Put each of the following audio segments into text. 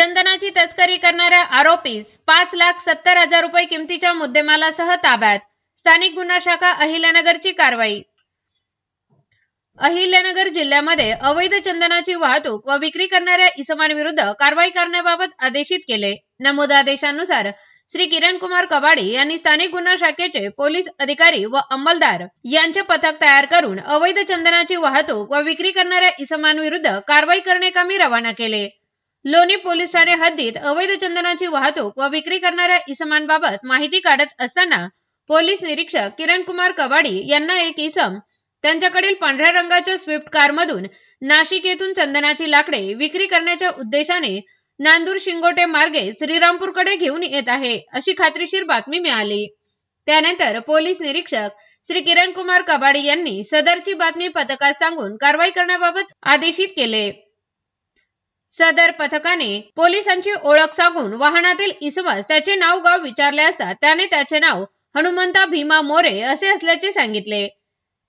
चंदनाची तस्करी करणाऱ्या आरोपीस पाच लाख सत्तर हजार रुपये किमतीच्या मुद्देमालासह ताब्यात. स्थानिक गुन्हा शाखा अहिल्यानगरची कारवाई. अहिल्यानगर जिल्ह्यामध्ये अवैध चंदनाची वाहतूक व विक्री करणाऱ्या इसमांविरुद्ध कारवाई करण्याबाबत आदेशित केले. नमूद आदेशानुसार श्री किरण कुमार कबाडी यांनी स्थानिक गुन्हा शाखेचे पोलीस अधिकारी व अंमलदार यांचे पथक तयार करून अवैध चंदनाची वाहतूक व विक्री करणाऱ्या इसमांविरुद्ध कारवाई करणे कामी रवाना केले. लोणी पोलीस ठाणे हद्दीत अवैध चंदनाची वाहतूक व विक्री करणाऱ्या इसमांबाबत माहिती काढत असताना पोलीस निरीक्षक किरण कुमार कबाडी यांना एक इसम त्यांच्याकडील पांढऱ्या रंगाच्या स्विफ्ट कारमधून नाशिक येथून चंदनाची लाकडे विक्री करण्याच्या उद्देशाने नांदूर शिंगोटे मार्गे श्रीरामपूरकडे घेऊन येत आहे अशी खात्रीशीर बातमी मिळाली. त्यानंतर पोलीस निरीक्षक श्री किरण कुमार कबाडी यांनी सदरची बातमी पथकास सांगून कारवाई करण्याबाबत आदेशित केले. सदर पथकाने पोलिसांची ओळख सांगून वाहनातील इसमास त्याचे नाव गाव विचारले असता त्याने त्याचे नाव हनुमंता भीमा मोरे असे असल्याचे सांगितले.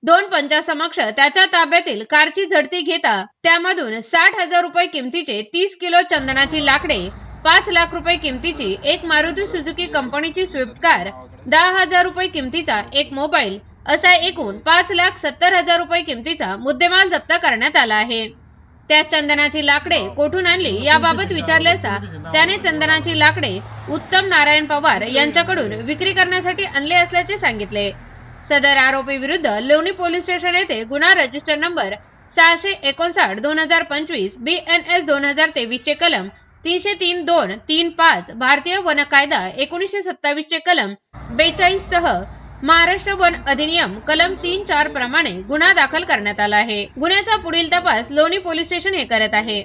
दोन पंचासमक्ष त्याच्या ताब्यातील कारची झडती घेता त्यामधून साठ हजार रुपये किमतीचे तीस किलो चंदनाची लाकडे पाच लाख रुपये किमतीची एक मारुती सुझुकी कंपनीची स्विफ्ट कार दहा हजार रुपये किमतीचा एक मोबाईल असा एकूण पाच लाख सत्तर हजार रुपये किमतीचा मुद्देमाल जप्त करण्यात आला आहे. त्या चंदनाची लाकडे कोठून आणली याबाबत विचारले असता त्याने चंदनाची लाकडे उत्तम नारायण पवार यांच्याकडून विक्री करण्यासाठी आणले असल्याचे सांगितले. सदर आरोपी विरुद्ध लोणी पोलीस स्टेशन येथे गुन्हा रजिस्टर नंबर सहाशे एकोणसाठ दोन हजार पंचवीस बी एन एस दोन हजार तेवीस चे कलम तीनशे तीन दोन तीन पाच भारतीय वन कायदा एकोणीसशे सत्तावीस चे कलम बेचाळीस सह महाराष्ट्र वन अधिनियम कलम तीन चार प्रमाणे गुन्हा दाखल करण्यात आला आहे. गुन्ह्याचा पुढील तपास लोणी पोलीस स्टेशन हे करत आहे.